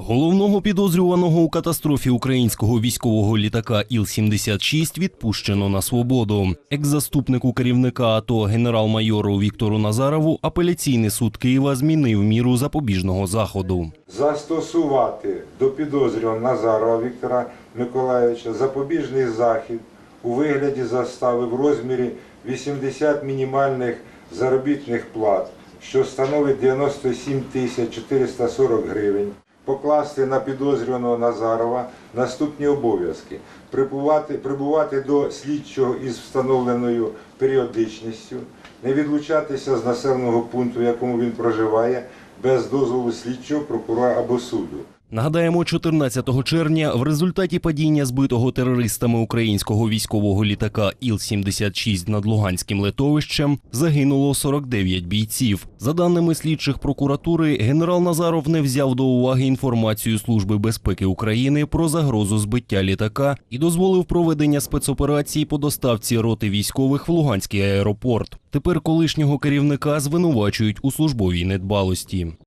Головного підозрюваного у катастрофі українського військового літака Іл-76 відпущено на свободу. Екс-заступнику керівника АТО генерал-майору Віктору Назарову апеляційний суд Києва змінив міру запобіжного заходу. застосувати до підозрюваного Назарова Віктора Миколаївича запобіжний захід у вигляді застави в розмірі 80 мінімальних заробітних плат, що становить 97 тисяч 440 гривень. Покласти на підозрюваного Назарова наступні обов'язки: прибувати, прибувати до слідчого із встановленою періодичністю, не відлучатися з населеного пункту, в якому він проживає, без дозволу слідчого, прокурора або суду. Нагадаємо, 14 червня в результаті падіння збитого терористами українського військового літака Іл-76 над Луганським литовищем загинуло 49 бійців. За даними слідчих прокуратури, генерал Назаров не взяв до уваги інформацію Служби безпеки України про загрозу збиття літака і дозволив проведення спецоперації по доставці роти військових в Луганський аеропорт. Тепер колишнього керівника звинувачують у службовій недбалості.